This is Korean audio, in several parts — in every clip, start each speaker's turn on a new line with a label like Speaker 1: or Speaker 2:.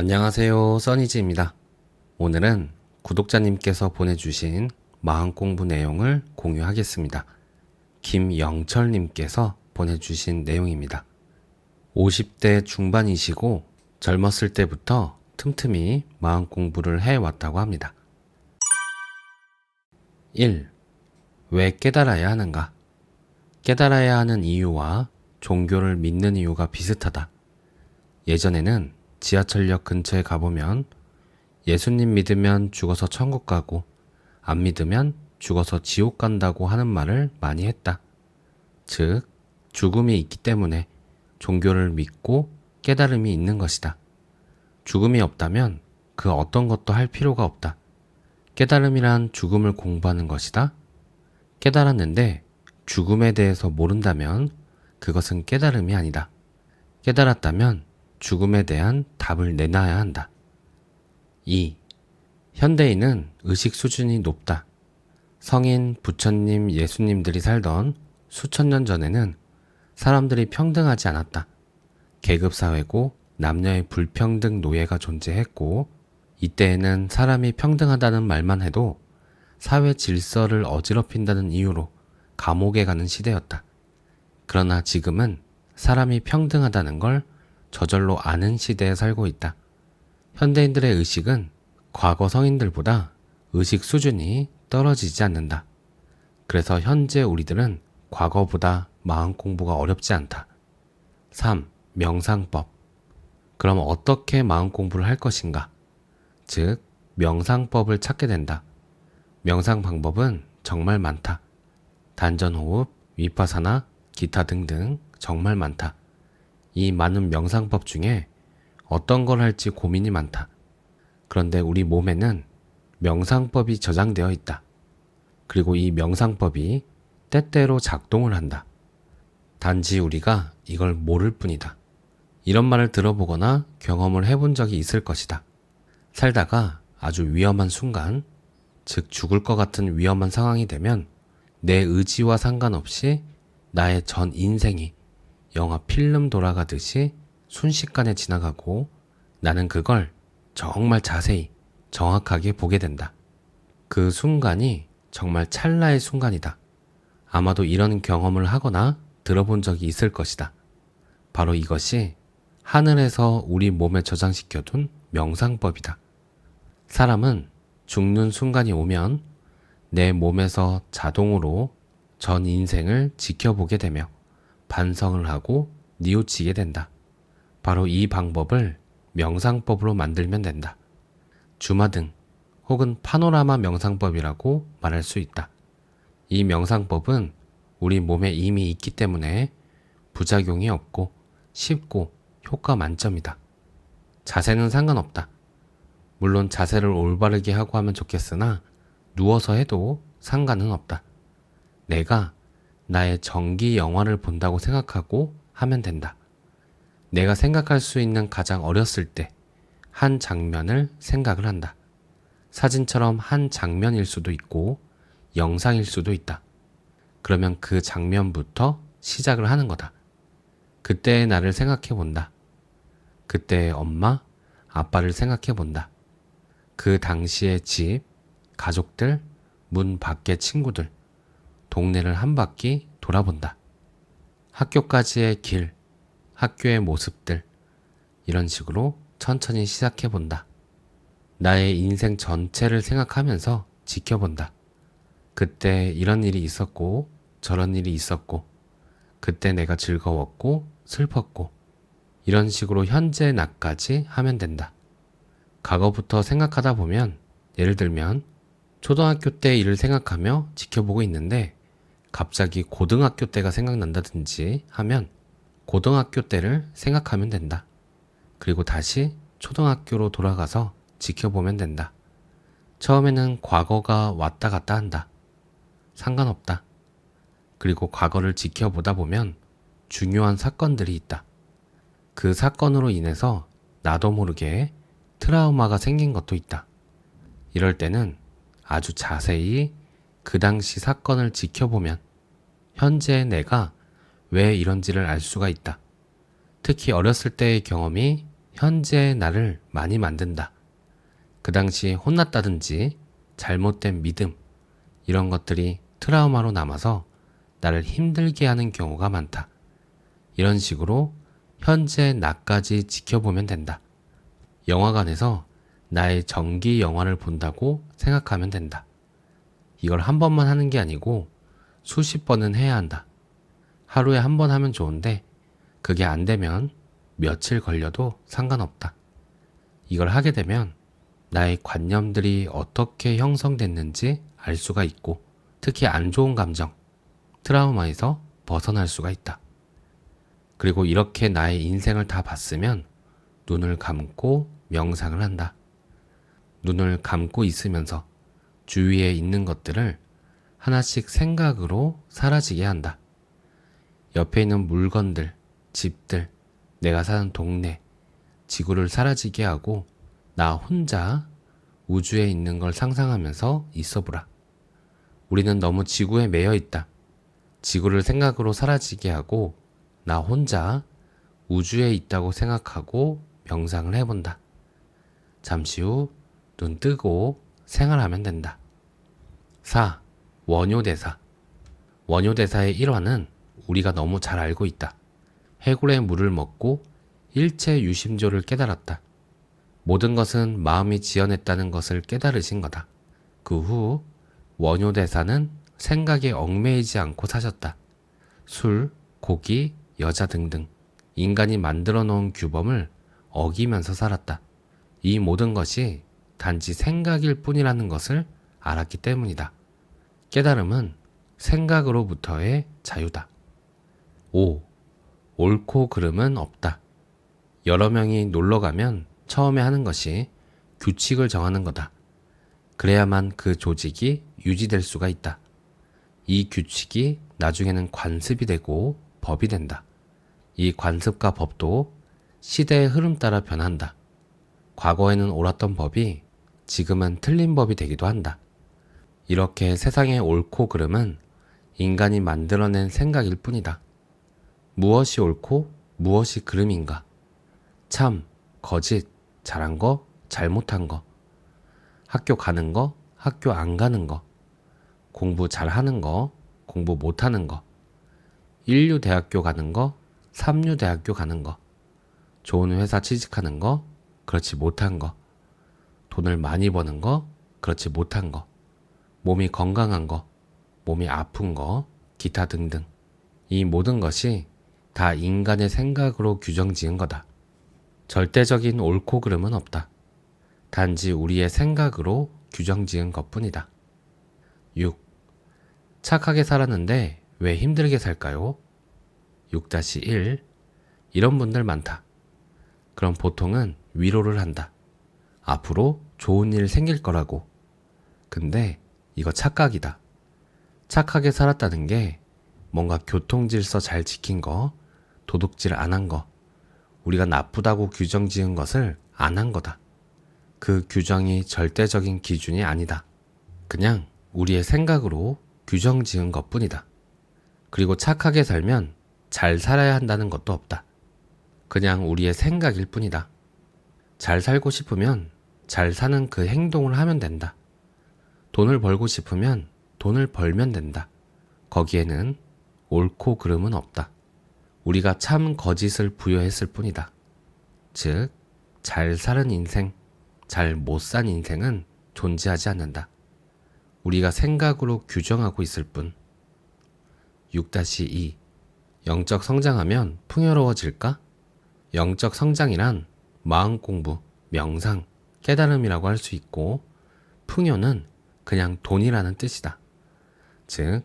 Speaker 1: 안녕하세요. 써니즈입니다. 오늘은 구독자님께서 보내주신 마음 공부 내용을 공유하겠습니다. 김영철님께서 보내주신 내용입니다. 50대 중반이시고 젊었을 때부터 틈틈이 마음 공부를 해왔다고 합니다. 1. 왜 깨달아야 하는가? 깨달아야 하는 이유와 종교를 믿는 이유가 비슷하다. 예전에는 지하철역 근처에 가보면 예수님 믿으면 죽어서 천국 가고 안 믿으면 죽어서 지옥 간다고 하는 말을 많이 했다. 즉, 죽음이 있기 때문에 종교를 믿고 깨달음이 있는 것이다. 죽음이 없다면 그 어떤 것도 할 필요가 없다. 깨달음이란 죽음을 공부하는 것이다. 깨달았는데 죽음에 대해서 모른다면 그것은 깨달음이 아니다. 깨달았다면 죽음에 대한 답을 내놔야 한다. 2. 현대인은 의식 수준이 높다. 성인, 부처님, 예수님들이 살던 수천 년 전에는 사람들이 평등하지 않았다. 계급사회고 남녀의 불평등 노예가 존재했고 이때에는 사람이 평등하다는 말만 해도 사회 질서를 어지럽힌다는 이유로 감옥에 가는 시대였다. 그러나 지금은 사람이 평등하다는 걸 저절로 아는 시대에 살고 있다. 현대인들의 의식은 과거 성인들보다 의식 수준이 떨어지지 않는다. 그래서 현재 우리들은 과거보다 마음 공부가 어렵지 않다. 3. 명상법. 그럼 어떻게 마음 공부를 할 것인가? 즉, 명상법을 찾게 된다. 명상 방법은 정말 많다. 단전호흡, 위파사나, 기타 등등 정말 많다. 이 많은 명상법 중에 어떤 걸 할지 고민이 많다. 그런데 우리 몸에는 명상법이 저장되어 있다. 그리고 이 명상법이 때때로 작동을 한다. 단지 우리가 이걸 모를 뿐이다. 이런 말을 들어보거나 경험을 해본 적이 있을 것이다. 살다가 아주 위험한 순간, 즉 죽을 것 같은 위험한 상황이 되면 내 의지와 상관없이 나의 전 인생이 영화 필름 돌아가듯이 순식간에 지나가고 나는 그걸 정말 자세히 정확하게 보게 된다. 그 순간이 정말 찰나의 순간이다. 아마도 이런 경험을 하거나 들어본 적이 있을 것이다. 바로 이것이 하늘에서 우리 몸에 저장시켜둔 명상법이다. 사람은 죽는 순간이 오면 내 몸에서 자동으로 전 인생을 지켜보게 되며 반성을 하고 뉘우치게 된다. 바로 이 방법을 명상법으로 만들면 된다. 주마등 혹은 파노라마 명상법이라고 말할 수 있다. 이 명상법은 우리 몸에 이미 있기 때문에 부작용이 없고 쉽고 효과 만점이다. 자세는 상관없다. 물론 자세를 올바르게 하고 하면 좋겠으나 누워서 해도 상관은 없다. 내가 나의 전기 영화를 본다고 생각하고 하면 된다. 내가 생각할 수 있는 가장 어렸을 때 한 장면을 생각을 한다. 사진처럼 한 장면일 수도 있고 영상일 수도 있다. 그러면 그 장면부터 시작을 하는 거다. 그때의 나를 생각해 본다. 그때의 엄마, 아빠를 생각해 본다. 그 당시의 집, 가족들, 문 밖의 친구들, 동네를 한 바퀴 돌아본다. 학교까지의 길, 학교의 모습들, 이런 식으로 천천히 시작해 본다. 나의 인생 전체를 생각하면서 지켜본다. 그때 이런 일이 있었고, 저런 일이 있었고, 그때 내가 즐거웠고, 슬펐고, 이런 식으로 현재 나까지 하면 된다. 과거부터 생각하다 보면, 예를 들면, 초등학교 때 일을 생각하며 지켜보고 있는데, 갑자기 고등학교 때가 생각난다든지 하면, 고등학교 때를 생각하면 된다. 그리고 다시 초등학교로 돌아가서 지켜보면 된다. 처음에는 과거가 왔다 갔다 한다. 상관없다. 그리고 과거를 지켜보다 보면 중요한 사건들이 있다. 그 사건으로 인해서 나도 모르게 트라우마가 생긴 것도 있다. 이럴 때는 아주 자세히 그 당시 사건을 지켜보면 현재의 내가 왜 이런지를 알 수가 있다. 특히 어렸을 때의 경험이 현재의 나를 많이 만든다. 그 당시 혼났다든지 잘못된 믿음, 이런 것들이 트라우마로 남아서 나를 힘들게 하는 경우가 많다. 이런 식으로 현재 나까지 지켜보면 된다. 영화관에서 나의 정기 영화를 본다고 생각하면 된다. 이걸 한 번만 하는 게 아니고 수십 번은 해야 한다. 하루에 한 번 하면 좋은데 그게 안 되면 며칠 걸려도 상관없다. 이걸 하게 되면 나의 관념들이 어떻게 형성됐는지 알 수가 있고 특히 안 좋은 감정, 트라우마에서 벗어날 수가 있다. 그리고 이렇게 나의 인생을 다 봤으면 눈을 감고 명상을 한다. 눈을 감고 있으면서 주위에 있는 것들을 하나씩 생각으로 사라지게 한다. 옆에 있는 물건들, 집들, 내가 사는 동네, 지구를 사라지게 하고 나 혼자 우주에 있는 걸 상상하면서 있어 보라. 우리는 너무 지구에 매여 있다. 지구를 생각으로 사라지게 하고 나 혼자 우주에 있다고 생각하고 명상을 해본다. 잠시 후 눈 뜨고 생활하면 된다. 4. 원효대사. 원효대사의 일화는 우리가 너무 잘 알고 있다. 해골의 물을 먹고 일체 유심조를 깨달았다. 모든 것은 마음이 지어냈다는 것을 깨달으신 거다. 그 후 원효대사는 생각에 얽매이지 않고 사셨다. 술, 고기, 여자 등등 인간이 만들어 놓은 규범을 어기면서 살았다. 이 모든 것이 단지 생각일 뿐이라는 것을 알았기 때문이다. 깨달음은 생각으로부터의 자유다. 5. 옳고 그름은 없다. 여러 명이 놀러 가면 처음에 하는 것이 규칙을 정하는 거다. 그래야만 그 조직이 유지될 수가 있다. 이 규칙이 나중에는 관습이 되고 법이 된다. 이 관습과 법도 시대의 흐름 따라 변한다. 과거에는 옳았던 법이 지금은 틀린 법이 되기도 한다. 이렇게 세상의 옳고 그름은 인간이 만들어낸 생각일 뿐이다. 무엇이 옳고 무엇이 그름인가? 참, 거짓, 잘한 거, 잘못한 거. 학교 가는 거, 학교 안 가는 거. 공부 잘하는 거, 공부 못하는 거. 인류 대학교 가는 거, 삼류 대학교 가는 거. 좋은 회사 취직하는 거, 그렇지 못한 거. 돈을 많이 버는 거, 그렇지 못한 거, 몸이 건강한 거, 몸이 아픈 거, 기타 등등. 이 모든 것이 다 인간의 생각으로 규정 지은 거다. 절대적인 옳고 그름은 없다. 단지 우리의 생각으로 규정 지은 것 뿐이다. 6. 착하게 살았는데 왜 힘들게 살까요? 6-1. 이런 분들 많다. 그럼 보통은 위로를 한다. 앞으로 좋은 일 생길 거라고. 근데 이거 착각이다. 착하게 살았다는 게 뭔가 교통 질서 잘 지킨 거, 도둑질 안 한 거, 우리가 나쁘다고 규정 지은 것을 안 한 거다. 그 규정이 절대적인 기준이 아니다. 그냥 우리의 생각으로 규정 지은 것 뿐이다. 그리고 착하게 살면 잘 살아야 한다는 것도 없다. 그냥 우리의 생각일 뿐이다. 잘 살고 싶으면 잘 사는 그 행동을 하면 된다. 돈을 벌고 싶으면 돈을 벌면 된다. 거기에는 옳고 그름은 없다. 우리가 참 거짓을 부여했을 뿐이다. 즉, 잘 사는 인생, 잘 못 산 인생은 존재하지 않는다. 우리가 생각으로 규정하고 있을 뿐. 6-2 영적 성장하면 풍요로워질까? 영적 성장이란 마음 공부, 명상, 깨달음이라고 할 수 있고 풍요는 그냥 돈이라는 뜻이다. 즉,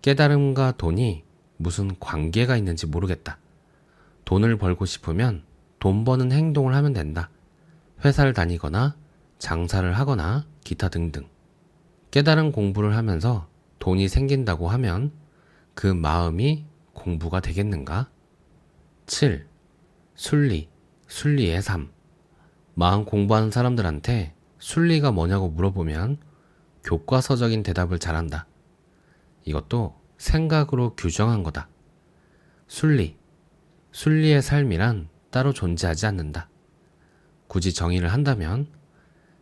Speaker 1: 깨달음과 돈이 무슨 관계가 있는지 모르겠다. 돈을 벌고 싶으면 돈 버는 행동을 하면 된다. 회사를 다니거나 장사를 하거나 기타 등등. 깨달은 공부를 하면서 돈이 생긴다고 하면 그 마음이 공부가 되겠는가? 7. 순리, 순리의 삶. 마음 공부하는 사람들한테 순리가 뭐냐고 물어보면 교과서적인 대답을 잘한다. 이것도 생각으로 규정한 거다. 순리, 순리의 삶이란 따로 존재하지 않는다. 굳이 정의를 한다면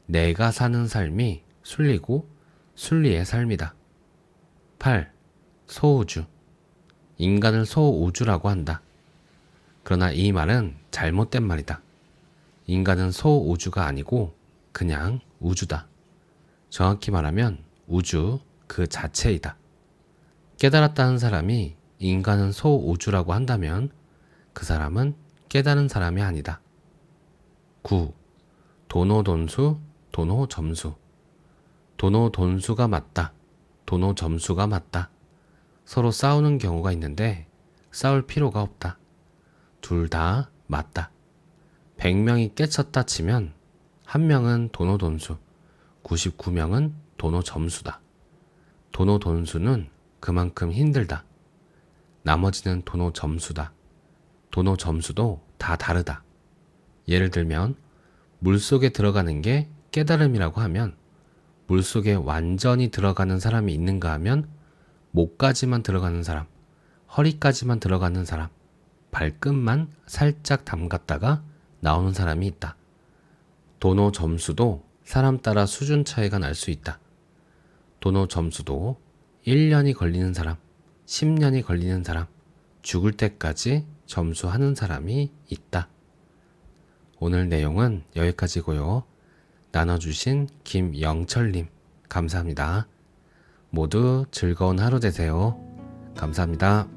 Speaker 1: 내가 사는 삶이 순리고 순리의 삶이다. 8. 소우주. 인간을 소우주라고 한다. 그러나 이 말은 잘못된 말이다. 인간은 소우주가 아니고 그냥 우주다. 정확히 말하면 우주 그 자체이다. 깨달았다는 사람이 인간은 소우주라고 한다면 그 사람은 깨달은 사람이 아니다. 9. 도노돈수, 도노점수. 도노돈수가 맞다. 도노점수가 맞다. 서로 싸우는 경우가 있는데 싸울 필요가 없다. 둘 다 맞다. 100명이 깨쳤다 치면 한 명은 도노돈수, 99명은 도노 점수다. 도노 돈수는 그만큼 힘들다. 나머지는 도노 점수다. 도노 점수도 다 다르다. 예를 들면 물 속에 들어가는 게 깨달음이라고 하면 물 속에 완전히 들어가는 사람이 있는가 하면 목까지만 들어가는 사람, 허리까지만 들어가는 사람, 발끝만 살짝 담갔다가 나오는 사람이 있다. 도노 점수도 사람 따라 수준 차이가 날 수 있다. 도노 점수도 1년이 걸리는 사람, 10년이 걸리는 사람, 죽을 때까지 점수하는 사람이 있다. 오늘 내용은 여기까지고요. 나눠주신 김영철님 감사합니다. 모두 즐거운 하루 되세요. 감사합니다.